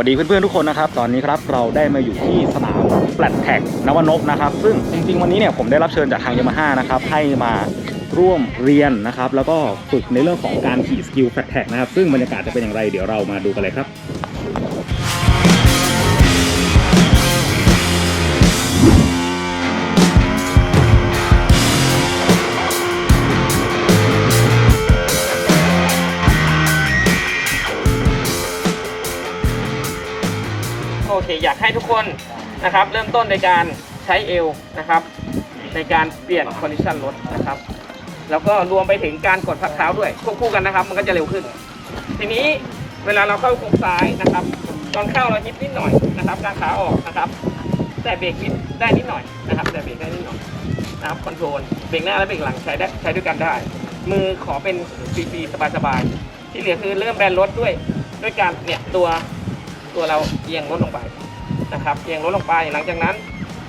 สวัสดีเพื่อนๆทุกคนนะครับ ตอนนี้ครับเราได้มาอยู่ที่สนามแฟลตแท็กนวนพนะครับ ซึ่งจริงๆวันนี้เนี่ยผมได้รับเชิญจากทางยามาฮ่านะครับให้มาร่วมเรียนนะครับ แล้วก็ฝึกในเรื่องของการขี่สกิลแฟลตแท็กนะครับ ซึ่งบรรยากาศจะเป็นอย่างไรเดี๋ยวเรามาดูกันเลยครับ โอเคอยากให้ทุกคนนะครับ เริ่มต้นในการใช้เอวนะครับ ในการเปลี่ยนคอนดิชันรถนะครับ แล้วก็รวมไปถึงการกดพักเท้าด้วยควบคู่กันนะครับ มันก็จะเร็วขึ้น ทีนี้เวลาเราเข้าโค้งซ้ายนะครับ ตอนเข้าเรายิบนิดหน่อยนะครับกางขาออกนะครับ แต่เบรกนิดได้นิดหน่อยนะครับ แต่เบรกได้นิดหน่อยนะครับคอนโทรลเบรกหน้าและเบรกหลังใช้ได้ใช้ด้วยกันได้ มือขอเป็นฟรีๆสบายๆที่เหลือคือเริ่มแบนรถด้วยด้วยการเนี่ยตัว ตัวเราเอียงรถลงไปนะครับเอียงรถลงไปหลังจากนั้น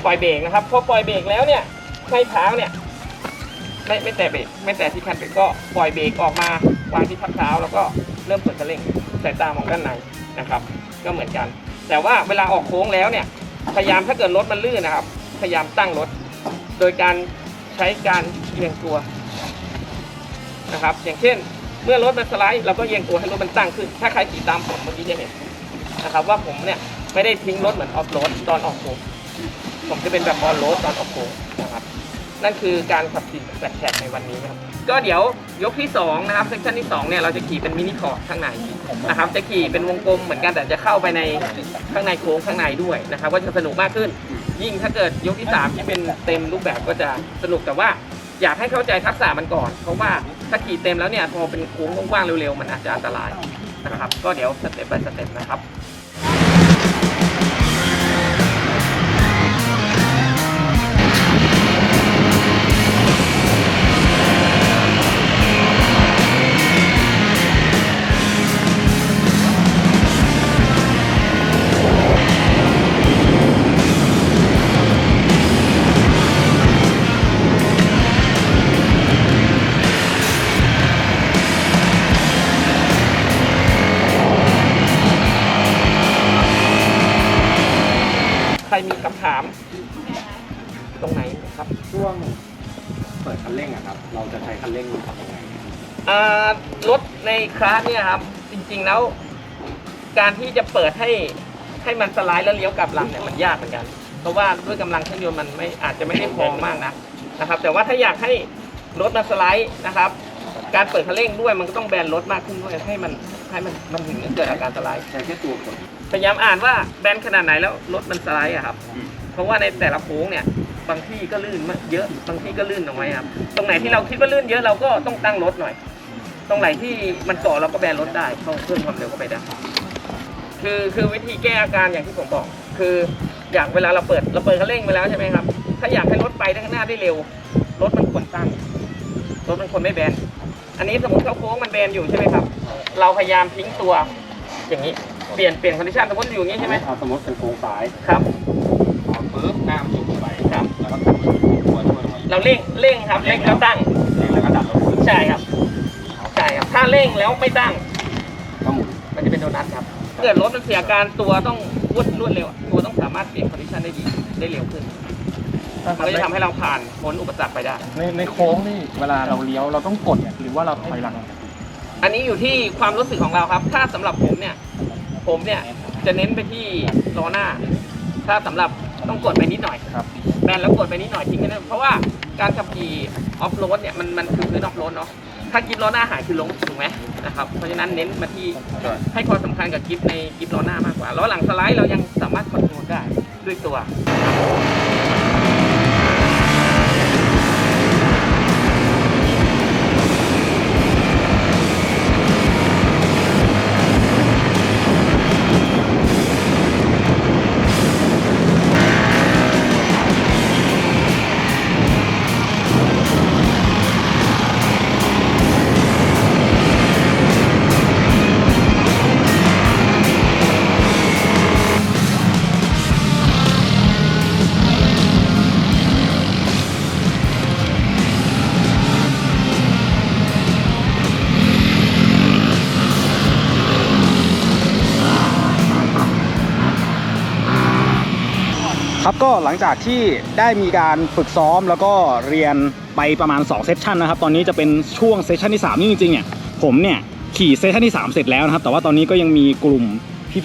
ปล่อยเบรกนะครับพอปล่อยเบรกแล้วเนี่ยให้เท้าเนี่ยไม่ไม่แตะเบรกไม่แตะที่คันเบรกก็ปล่อยเบรกออกมาวางที่พักเท้าแล้วก็เริ่มเปิดคันเร่งสายตามองด้านในนะครับ ก็เหมือนกัน แต่ว่าเวลาออกโค้งแล้วเนี่ยพยายามถ้าเกิดรถมันลื่นนะครับ พยายามตั้งรถ โดยการใช้การเอียงตัวนะครับ อย่างเช่น เมื่อรถมันสไลด์เราก็เอียงตัวให้รถมันตั้งขึ้น ถ้าใครขี่ตามผมเมื่อกี้จะเห็น นะครับว่าผมเนี่ยไม่ได้ทิ้งรถเหมือนออฟโรดตอนออกโค้งผมจะเป็นแบบออนโรดตอนออกโค้งนะครับนั่นคือการขับขี่แฟลตแท็กในวันนี้ครับก็เดี๋ยวยกที่2นะครับเซสชันที่2เนี่ยเราจะขี่เป็นมินิคอร์ดข้างในนะครับจะขี่เป็นวงกลมเหมือนกันแต่จะเข้าไปในข้างในโค้งข้างในด้วยนะครับก็จะสนุกมากขึ้น ยิ่งถ้าเกิดยกที่ 3 ที่เป็นเต็มรูปแบบก็จะสนุกแต่ว่าอยากให้เข้าใจทักษะมันก่อน เพราะว่าถ้าขี่เต็มแล้วเนี่ยพอเป็นโค้งกว้างๆเร็วๆ มันอาจจะอันตราย นะครับ ก็เดี๋ยวสเต็ปไปสเต็ปนะครับ รถในคลาสเนี่ยครับจริงๆแล้ว การที่จะเปิดให้ให้มันสไลด์แล้วเลี้ยวกลับลำเนี่ยมันยากเหมือนกัน เพราะว่าด้วยกำลังเครื่องยนต์มันไม่อาจจะไม่ได้พอมากนะนะครับ แต่ว่าถ้าอยากให้รถมันสไลด์นะครับ การเปิดคันเร่งด้วยมันก็ต้องแบนรถมากขึ้นด้วยให้มันให้มันมันถึงจะเกิดอาการสไลด์ใช้แค่ตัวกดพยายามอ่านว่าแบนขนาดไหนแล้วรถมันสไลด์อะครับ เพราะว่าในแต่ละโค้งเนี่ยบางที่ก็ลื่นมากเยอะบางที่ก็ลื่นน้อยครับ ตรงไหนที่เราคิดว่าลื่นเยอะเราก็ต้องตั้งรถหน่อย ตรงไหนที่มันเกาะเราก็แบนรถได้เพิ่มเพิ่มความเร็วเข้าไปได้คือคือวิธีแก้อาการอย่างที่ผมบอก คืออย่างเวลาเราเปิดเราเปิดคันเร่งไปแล้วใช่ไหมครับ ถ้าอยากให้รถไปได้ข้างหน้าได้เร็ว รถมันควรตั้งรถมันควรไม่แบน อันนี้สมมติเข้าโค้งมันแบนอยู่ใช่ไหมครับ เราพยายามทิ้งตัวอย่างนี้เปลี่ยนเปลี่ยนคอนดิชันสมมติอยู่อย่างนี้ใช่ไหมเอาสมมติเป็นโค้งซ้ายครับเอาปึ๊บหน้ามันยุบลงไปครับแล้วก็ตัวช่วยลงมาเราเร่งเร่งครับเร่งแล้วตั้งแล้วก็ดัดลงมาใช่ครับใช่ครับถ้าเร่งแล้วไม่ตั้งก็หมุนมันจะเป็นโดนัทครับถ้าเกิดรถมันเสียการตัวต้องรวดรวดเร็วอะตัวต้องสามารถเปลี่ยนคอนดิชันได้ดีได้เร็วขึ้น มันก็จะทำให้เราผ่านพ้นอุปสรรคไปได้ ในในโค้งนี่เวลาเราเลี้ยวเราต้องกดหรือว่าเราถอยหลัง อันนี้อยู่ที่ความรู้สึกของเราครับ ถ้าสำหรับผมเนี่ย ผมเนี่ยจะเน้นไปที่ล้อหน้า ถ้าสำหรับต้องกดไปนิดหน่อยครับ แบนแล้วกดไปนิดหน่อยทิ้งไปนะเพราะว่าการขับขี่ออฟโรดเนี่ยมันมันคือพื้นออฟโรดเนาะ ถ้ากิฟล้อหน้าหายคือล้มถูกไหมนะครับเพราะฉะนั้นเน้นมาที่ให้ความสำคัญกับกิฟในกิฟล้อหน้ามากกว่าล้อหลังสไลด์เรายังสามารถคอนโทรลได้ด้วยตัว ครับก็หลังจากที่ได้มีการฝึกซ้อมแล้วก็เรียนไปประมาณ2เซสชันนะครับตอนนี้จะเป็นช่วงเซสชันที่3นี่จริงๆเนี่ยผมเนี่ยขี่เซสชันที่ 3 เสร็จแล้วนะครับแต่ว่าตอนนี้ก็ยังมีกลุ่ม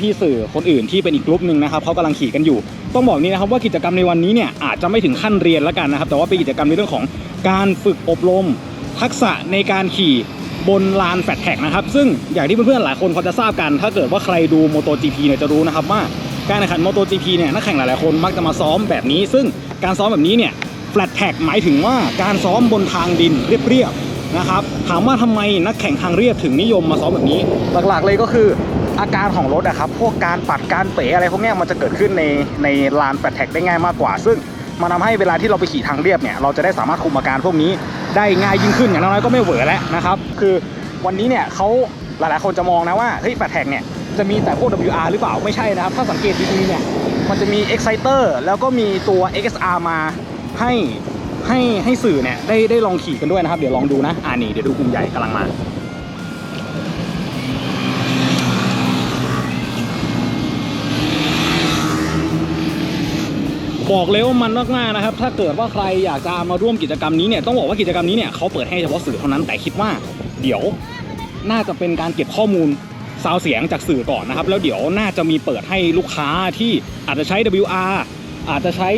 พี่ๆสื่อคนอื่นที่เป็นอีกกลุ่มหนึ่งนะครับเขากำลังขี่กันอยู่ต้องบอกนี้นะครับว่ากิจกรรมในวันนี้เนี่ยอาจจะไม่ถึงขั้นเรียนแล้วกันนะครับแต่ว่าเป็นกิจกรรมในเรื่องของการฝึกอบรม ทักษะในการขี่บนลานแฟลตแท็กนะครับซึ่งอย่างที่เพื่อนๆหลายคนพอจะทราบกัน ถ้าเกิดว่าใครดู MotoGP เนี่ยจะรู้นะครับว่า การแข่งขัน MotoGP เนี่ยนักแข่งหลายๆคนมักจะมาซ้อมแบบนี้ ซึ่งการซ้อมแบบนี้เนี่ยแฟลตแท็กหมายถึงว่าการซ้อมบนทางดินเรียบๆนะครับถามว่าทำไมนักแข่งทางเรียบถึงนิยมมาซ้อมแบบนี้ หลักๆเลยก็คืออาการของรถอะครับพวกการปัดการเป๋อะไรพวกนี้มันจะเกิดขึ้นในในลานแฟลตแท็กได้ง่ายมากกว่า ซึ่งมันทำให้เวลาที่เราไปขี่ทางเรียบเนี่ยเราจะได้สามารถคุมอาการพวกนี้ได้ง่ายยิ่งขึ้นอย่างน้อยก็ไม่เหวอแล้วนะครับคือวันนี้เนี่ยเขาหลายๆคนจะมองนะว่าเฮ้ยแฟลตแท็กเนี่ย จะมีแต่พวก WR หรือเปล่าไม่ใช่นะครับ ถ้าสังเกตดีๆเนี่ย มันจะมี Exciter แล้วก็มีตัว XSR มาให้ให้ให้สื่อเนี่ยได้ได้ลองขี่กันด้วยนะครับ เดี๋ยวลองดูนะ อ่านี่เดี๋ยวดูกลุ่มใหญ่กำลังมาบอกเลยว่ามันมากๆนะครับ ถ้าเกิดว่าใครอยากจะมาร่วมกิจกรรมนี้เนี่ยต้องบอกว่ากิจกรรมนี้เนี่ยเขาเปิดให้เฉพาะสื่อเท่านั้นแต่คิดว่า เดี๋ยวน่าจะเป็นการเก็บข้อมูล ซาวเสียงจากสื่อก่อนนะครับ แล้วเดี๋ยวน่าจะมีเปิดให้ลูกค้าที่อาจจะใช้ WR อาจจะใช้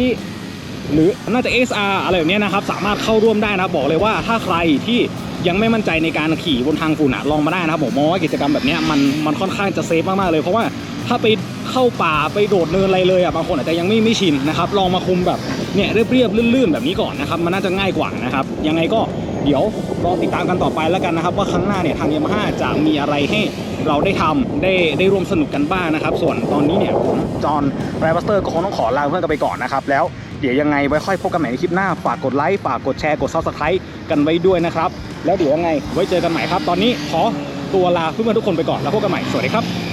หรือน่าจะ SR อะไรแบบเนี้ยนะครับ สามารถเข้าร่วมได้นะบบอกเลยว่าถ้าใครที่ยังไม่มั่นใจในการขี่บนทางฝุ่นะลองมาได้นะครับผมมองว่ากิจกรรมแบบเนี้ยมันมันค่อนข้างจะเซฟมากๆเลยเพราะว่าถ้าไปเข้าป่าไปโดดเนินอะไรเลยอะบางคนอาจจะยังไม่ไม่ชินนะครับลองมาคุมแบบเนี่ยเรียบๆลื่นๆ แบบนี้ก่อนนะครับมันน่าจะง่ายกว่านะครับยังไงก็ เดี๋ยวรอติดตามกันต่อไปแล้วกันนะครับ ว่าครั้งหน้าเนี่ยทางยามาฮ่าจะมีอะไรให้เราได้ทำได้ได้ร่วมสนุกกันบ้างนะครับ ส่วนตอนนี้เนี่ยผมจอห์นไรบัสเตอร์ก็คงต้องขอลาเพื่อนกันไปก่อนนะครับ แล้วเดี๋ยวยังไงไว้ค่อยพบกันใหม่ในคลิปหน้า ฝากกดไลค์ ฝากกดแชร์ กด Subscribe กันไว้ด้วยนะครับ แล้วเดี๋ยวยังไงไว้เจอกันใหม่ครับ ตอนนี้ขอตัวลาเพื่อนๆทุกคนไปก่อน แล้วพบกันใหม่ สวัสดีครับ